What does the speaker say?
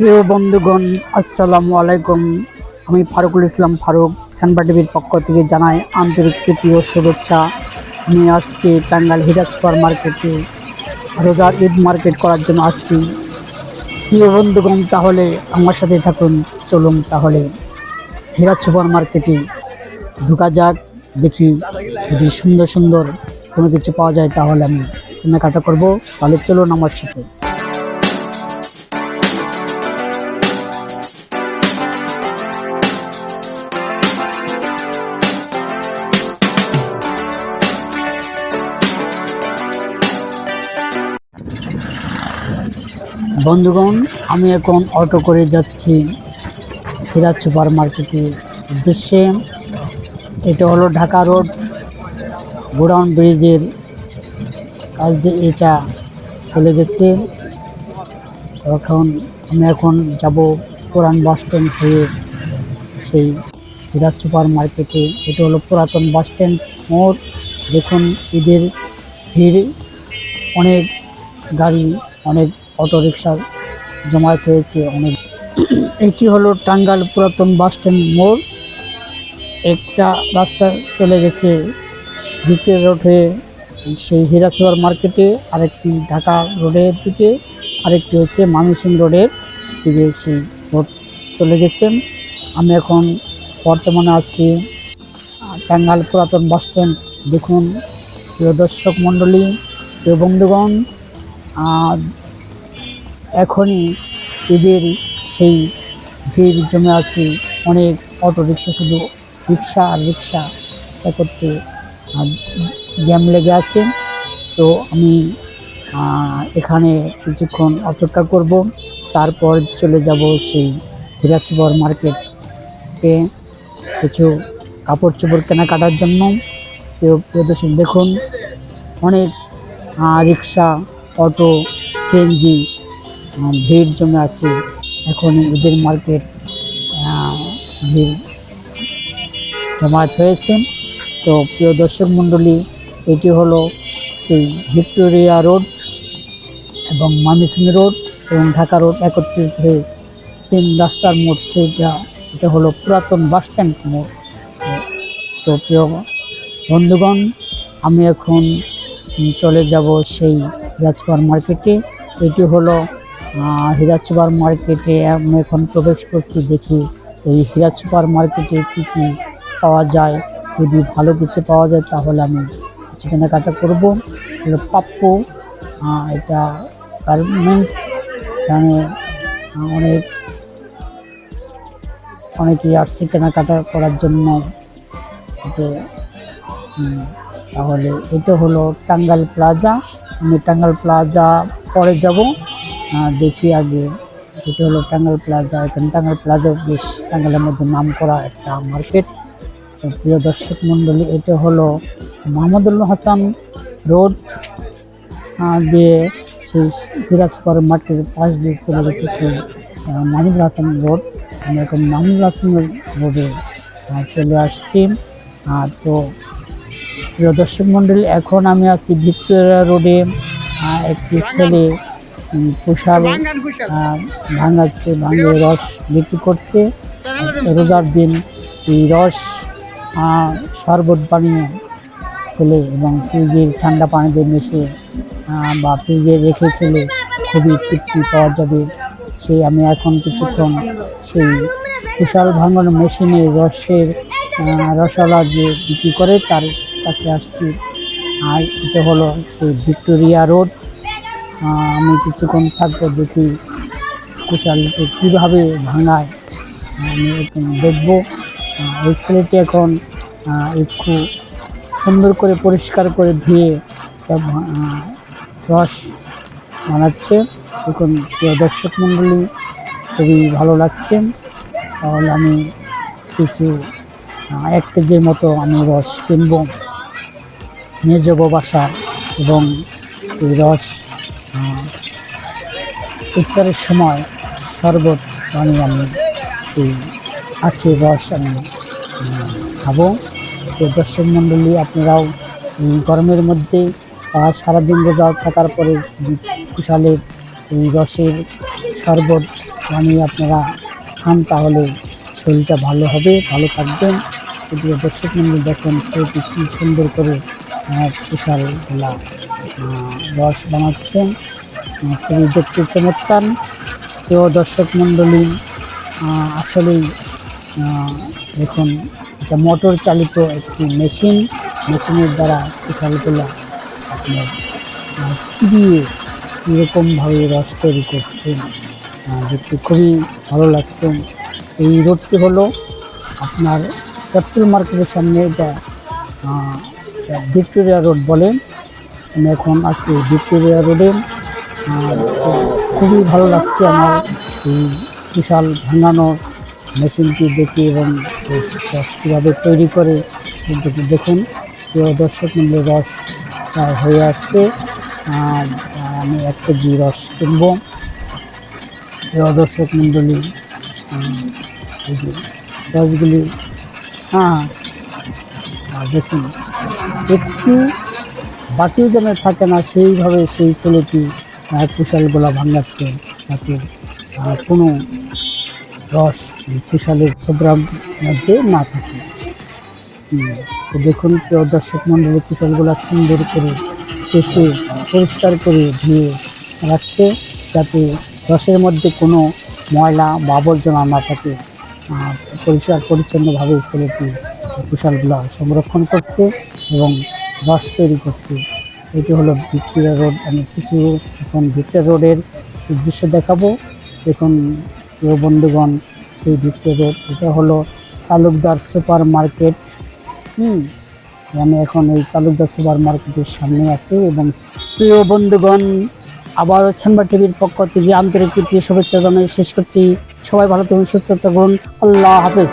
প্রিয় বন্ধুগণ, আসসালামু আলাইকুম। আমি ফারুকুল ইসলাম ফারুক সানবা টিভির পক্ষ থেকে জানাই আন্তরিক ও শুভেচ্ছা। আমি আজকে টাঙ্গাইল হিরাজ সুপার মার্কেটে রোজার ঈদ মার্কেট করার জন্য আসছি। প্রিয় বন্ধুগণ, তাহলে আমার সাথে থাকুন। চলুন তাহলে হীরা সুপার মার্কেটে ঢোকা যাক, দেখি যদি সুন্দর সুন্দর কোনো কিছু পাওয়া যায় তাহলে আমি কেনাকাটা করব। তাহলে চলুন আমার সাথে। বন্ধুগণ, আমি এখন অটো করে যাচ্ছি হিরাজ সুপার মার্কেটের উদ্দেশ্যে। এটা হলো ঢাকা রোড, গোডাউন ব্রিজের কাছ দিয়ে এটা চলে গেছে। এখন আমি এখন যাব পুরান বাস স্ট্যান্ড হয়ে সেই হিরাজ সুপার মার্কেটে এটা হলো পুরাতন বাস স্ট্যান্ড মোড়। দেখুন, ঈদের ভিড়, অনেক গাড়ি, অনেক অটো রিক্সা জমায়েত হয়েছে অনেক। এটি হলো টাঙ্গাল পুরাতন বাস স্ট্যান্ড মোড়। একটা রাস্তা চলে গেছে ভিক্টোরিয়া রোড হয়ে সেই হীরা সুপার মার্কেটে। আরেকটি ঢাকা রোডের দিকে, আরেকটি হচ্ছে মামিসিং রোডের দিকে সেই রোড চলে গেছেন। আমি এখন বর্তমানে আছি টাঙ্গাল পুরাতন বাস স্ট্যান্ড। দেখুন, প্রিয় দর্শক মণ্ডলী, প্রিয় বন্ধুগণ এখনই এদের সেই ভিড় জমে আছে অনেক অটো রিক্সা, শুধু রিক্সা আর রিক্সা একত্রে জ্যাম লেগে আছে। তো আমি এখানে কিছুক্ষণ অপেক্ষা করব, তারপর চলে যাব সেই হিরাজ সুপার মার্কেটে কিছু কাপড় চোপড় কেনাকাটার জন্য। দর্শক, দেখুন, অনেক রিক্সা, অটো, সিএনজি ভিড় জমে আছে। এখন ঈদের মার্কেট ভিড় জমায়েত হয়েছে। তো প্রিয় দর্শক মণ্ডলী, এটি হলো সেই ভিক্টোরিয়া রোড এবং মামিসিং রোড এবং ঢাকা রোড একত্রিত হয়ে তিন রাস্তার মোড় সেইটা, এটা হলো পুরাতন বাস স্ট্যান্ড মোড়। তো- প্রিয় বন্ধুগণ, আমি এখন চলে যাব সেই হিরাজপাড় মার্কেটে এটি হলো হিরাজ সুপার মার্কেটে আমি এখন প্রবেশ করছি, দেখি এই হিরাজ সুপার মার্কেটে কী কী পাওয়া যায়। যদি ভালো কিছু পাওয়া যায় তাহলে আমি কিছু কেনাকাটা করব। হলো পাপ্পু এটা গার্মেন্টস, এখানে অনেক, অনেকেই আসছে কেনাকাটা করার জন্য। তাহলে এটা হলো টাঙ্গাল প্লাজা। আমি টাঙ্গাল প্লাজা পরে যাব। দেখি আগে। এটা হলো টাঙ্গাল প্লাজা। এখানে টাঙ্গাইল প্লাজা বেশ, টাঙ্গাইলের মধ্যে নাম করা একটা মার্কেট প্রিয় দর্শক মণ্ডলী এটা হলো মোহাম্মদুল্লাহ হাসান রোড দিয়ে সেই দিরাজপুর মাঠের পাশ দিয়ে চলে গেছে সেই মাহমুদুল হাসান রোড। আমি এখন মাহমুদুল হাসান রোডে চলে আসছি। আর তো প্রিয় দর্শক মণ্ডলী এখন আমি আছি ভিক্টোরিয়া রোডে একটি ছেলে পোশাক। ভাঙাচ্ছে ভাঙে রস বিক্রি করছে। রোজার দিন এই রস শরবত বানিয়ে খেলে এবং ফ্রিজের ঠান্ডা পানিতে মিশে বা ফ্রিজে রেখে খেলে খুবই তৃপ্তি পাওয়া যাবে। সেই আমি এখন কিছুক্ষণ সেই কুশাল ভাঙানো মেশিনে রসের রসালা যে বিক্রি করে তার কাছে আসছি। আর এটা হলো সেই ভিক্টোরিয়া রোড। আমি কিছুক্ষণ থাকব, দেখি কুশালকে কীভাবে ভাঙায়। আমি দেখব। এই ছেলেটি এখন একটু সুন্দর করে পরিষ্কার করে ধুয়ে রস বানাচ্ছে। এখন প্রিয় দর্শক মণ্ডলী, খুবই ভালো লাগছে। তাহলে আমি কিছু এক কেজির মতো আমি রস কিনবো। যাব বাসা এবং এই রস ইফতারের সময় শরবত বানিয়ে আমি সেই আখের রস আমি খাব। তো দর্শক মণ্ডলী আপনারাও গরমের মধ্যে সারাদিন রোজা থাকার পরে কুশালের এই রসের শরবত বানিয়ে আপনারা খান তাহলে শরীরটা ভালো হবে ভালো থাকবেন। এদিকে দর্শক মন্ডল দেখেন ছেলেটি কি সুন্দর করে আহ, বিশাল গোলা আহ, রস বানাচ্ছেন। খুবই দেখতে চমৎকার প্রিয় দর্শক মণ্ডলী আসলেই এখন এটা মোটর চালিত একটি মেশিন। মেশিনের দ্বারা বিশালগুলা আপনার আহ, চিবিয়ে এরকমভাবে রস তৈরি করছেন। দেখতে খুবই ভালো লাগছে। এই রোডটি হলো আপনার ক্যাপসুল মার্কেটের সামনে এটা ভিক্টোরিয়া রোড বলেন আমি এখন আছি ভিক্টোরিয়া রোডে। খুবই ভালো লাগছে আমার এই বিশাল ভাঙানোর মেশিনটি দেখে এবং রস কীভাবে তৈরি করে দেখুন। প্রিয় দর্শক মূল্যে রস হয়ে আসছে। আমি এক কেজি রস কিনবো। প্রিয় দর্শক মণ্ডলী রসগুলি হ্যাঁ দেখুন, একটু বাতিও যেন থাকে না, সেইভাবে সেই ছেলেটি কুশালগুলা ভাঙাচ্ছে। যাতে আহ, কোনো রস কুশালের ছোবরার মধ্যে না থাকে। তো দেখুন প্রিয় দর্শক মণ্ডলী কুশালগুলা সুন্দর করে শেষে পরিষ্কার করে ধুয়ে রাখছে যাতে রসের মধ্যে কোনো ময়লা বা আবর্জনা না থাকে। পরিষ্কার পরিচ্ছন্নভাবে ছেলেটি কুশালগুলা সংরক্ষণ করছে এবং রস তৈরি করছে। এটি হলো ভিক্টোরিয়া রোড। আমি কিছু এখন ভিক্টোরিয়া রোডের দৃশ্য দেখাবো। দেখুন, প্রিয় বন্ধুগণ, সেই ভিক্টোরিয়া রোড, এটা হলো তালুকদার সুপার মার্কেট হুম আমি এখন এই তালুকদার সুপার মার্কেটের সামনে আছি এবং প্রিয় বন্ধুগণ আবার চেম্বার টিভির পক্ষ থেকে আন্তরিক শুভেচ্ছা জানাই। শেষ করছি। সবাই ভালো থাকুন, সুস্থ থাকুন। আল্লাহ হাফেজ।